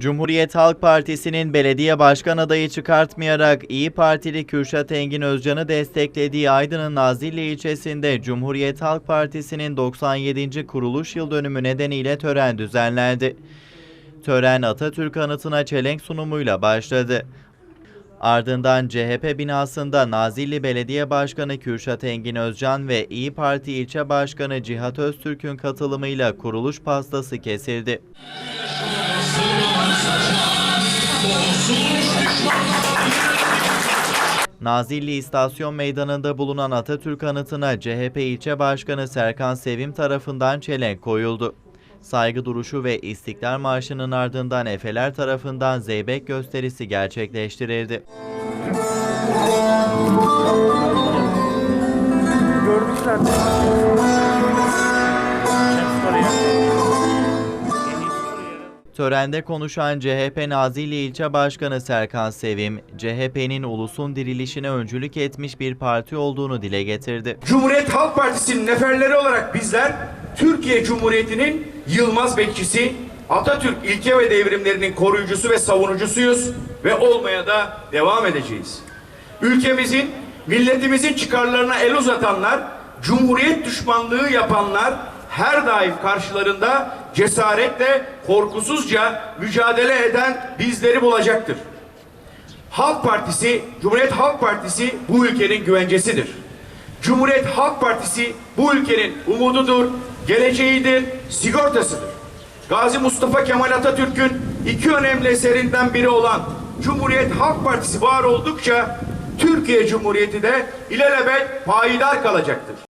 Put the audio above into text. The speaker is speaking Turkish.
Cumhuriyet Halk Partisi'nin belediye başkan adayı çıkartmayarak İyi Partili Kürşat Engin Özcan'ı desteklediği Aydın'ın Nazilli ilçesinde Cumhuriyet Halk Partisi'nin 97. kuruluş yıl dönümü nedeniyle tören düzenlendi. Tören Atatürk anıtına çelenk sunumuyla başladı. Ardından CHP binasında Nazilli Belediye Başkanı Kürşat Engin Özcan ve İyi Parti İlçe Başkanı Cihat Öztürk'ün katılımıyla kuruluş pastası kesildi. Nazilli İstasyon Meydanı'nda bulunan Atatürk anıtına CHP ilçe başkanı Serkan Sevim tarafından çelenk koyuldu. Saygı duruşu ve İstiklal Marşı'nın ardından Efeler tarafından zeybek gösterisi gerçekleştirildi. Gördük zaten. Törende konuşan CHP Nazilli İlçe Başkanı Serkan Sevim, CHP'nin ulusun dirilişine öncülük etmiş bir parti olduğunu dile getirdi. Cumhuriyet Halk Partisi'nin neferleri olarak bizler Türkiye Cumhuriyeti'nin yılmaz bekçisi, Atatürk ilke ve devrimlerinin koruyucusu ve savunucusuyuz ve olmaya da devam edeceğiz. Ülkemizin, milletimizin çıkarlarına el uzatanlar, cumhuriyet düşmanlığı yapanlar her daim karşılarında cesaretle, korkusuzca mücadele eden bizleri bulacaktır. Halk Partisi, Cumhuriyet Halk Partisi bu ülkenin güvencesidir. Cumhuriyet Halk Partisi bu ülkenin umududur, geleceğidir, sigortasıdır. Gazi Mustafa Kemal Atatürk'ün iki önemli eserinden biri olan Cumhuriyet Halk Partisi var oldukça Türkiye Cumhuriyeti de ilelebet payidar kalacaktır.